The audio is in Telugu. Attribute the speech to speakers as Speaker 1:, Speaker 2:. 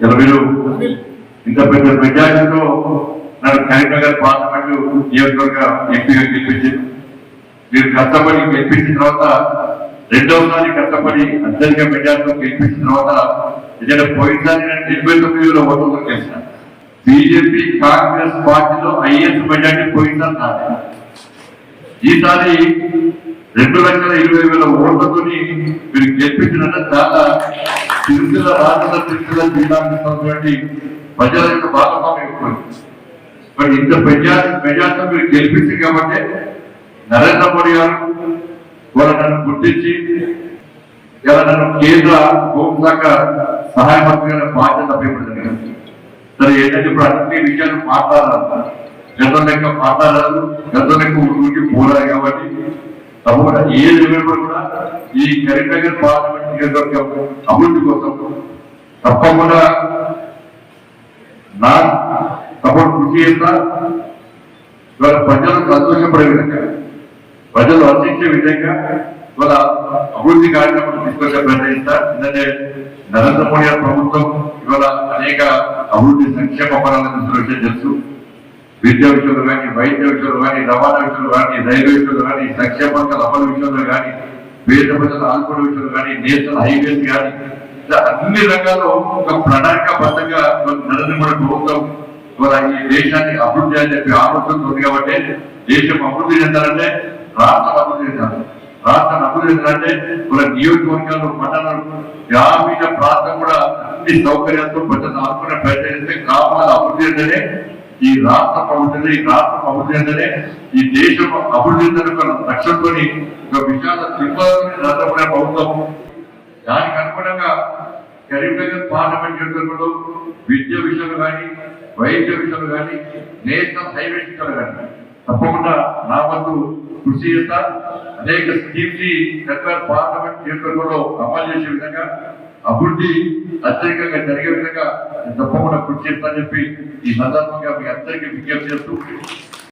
Speaker 1: ఇలా మీరు ఇంత పెద్ద మెజార్టీతో నన్ను కరీంనగర్ పార్లమెంట్ నియోజకవర్గ ఎంపీగా గెలిపించారు. మీరు కష్టపడి గెలిపించిన తర్వాత రెండవసారి కష్టపడి అత్యధిక మెజార్టీతో గెలిపించిన తర్వాత నిజంగా పోయినసారి నేను ఎనభై తొమ్మిదిలో ఓటర్లు చేశాను బీజేపీ కాంగ్రెస్ పార్టీలో ఐఎస్ మెజార్టీ పోయినసారి నాదే ఈసారి రెండు లక్షల ఇరవై వేల ఓట్లతోని మీరు గెలిపించినట్టు చాలా తిరుమల రాజన్న తిరుమల జిల్లాకు ప్రజల యొక్క భాగస్వామ్యం మరి ఇంత మెజార్ మెజార్టీ మీరు గెలిపించింది కాబట్టి నరేంద్ర మోడీ గారు వాళ్ళ నన్ను గుర్తించి ఇలా నన్ను కేంద్ర హోంశాఖ సహాయ మంత్రిగా బాధ్యత అప్పగించడం సరే ఏంటంటే ఇప్పుడు అన్ని విషయాలు మాట్లాడాలి. గతం లెక్క మాట్లాడాలి. గతం లెక్క ఊరికి పోరాలి కాబట్టి తప్పకుండా ఏ లెవెల్ కూడా ఈ కరీంనగర్ పార్లమెంట్ నియోజకవర్గం అభివృద్ధి కోసం తప్పకుండా నా తప్పకుండా కృషి చేస్తా. ఇవాళ ప్రజలు సంతోషపడే విధంగా ప్రజలు అందించే విధంగా ఇవాళ అభివృద్ధి కార్యక్రమాలు తీసుకొచ్చే ప్రయత్నిస్తా. ఎందుకంటే నరేంద్ర మోడీ ప్రభుత్వం ఇవాళ అనేక అభివృద్ధి సంక్షేమ పరాలను సురక్ష తెలుసు. విద్యా విషయంలో కానీ వైద్య విషయంలో కానీ రవాణా విషయంలో కానీ రైల్వే విషయంలో కానీ సంక్షేమ పథకాల అమలు విషయంలో కానీ వేద ప్రజల ఆల్కోడ విషయంలో కానీ నేషనల్ హైవేస్ కానీ ఇలా అన్ని రంగాల్లో ఒక ప్రణాళికాబద్ధంగా నరేంద్ర మోడీ ప్రభుత్వం ఇవాళ ఈ దేశాన్ని అభివృద్ధి అని చెప్పి ఆలోచనతో ఉంది కాబట్టి దేశం అభివృద్ధి చెందాలంటే రాష్ట్రం అభివృద్ధి చెందాలి. రాష్ట్రాన్ని అభివృద్ధి చెందాలంటే ఇవాళ నియోజకవర్గాలు మండలాలు గ్రామీణ ప్రాంతం కూడా అన్ని సౌకర్యాలతో ప్రజలు ఆదుకునే ప్రయత్నం చేస్తే గ్రామాల అభివృద్ధి చెందనే ఈ రాష్ట్ర అభివృద్ధి ఈ రాష్ట్ర అభివృద్ధి ఈ దేశం అభివృద్ధి చెందడం ఒక విశాల త్రిపురాన్ని నరేంద్ర ప్రభుత్వం. దానికి అనుగుణంగా కరీంనగర్ పార్లమెంట్ నియోజకవర్గంలో విద్య విషయంలో కానీ వైద్య విషయంలో కానీ నేషనల్ హైవే విషయంలో కానీ తప్పకుండా నా వంతు కృషి చేస్తా. అనేక స్కీమ్స్ పార్లమెంట్ నియోజకవర్గంలో అమలు చేసే విధంగా అభివృద్ధి అత్యధికంగా జరిగే విధంగా తప్పకుండా కృషి చేస్తా చెప్పి ఈ సందర్భంగా మీ అందరికీ విజ్ఞప్తి చేస్తూ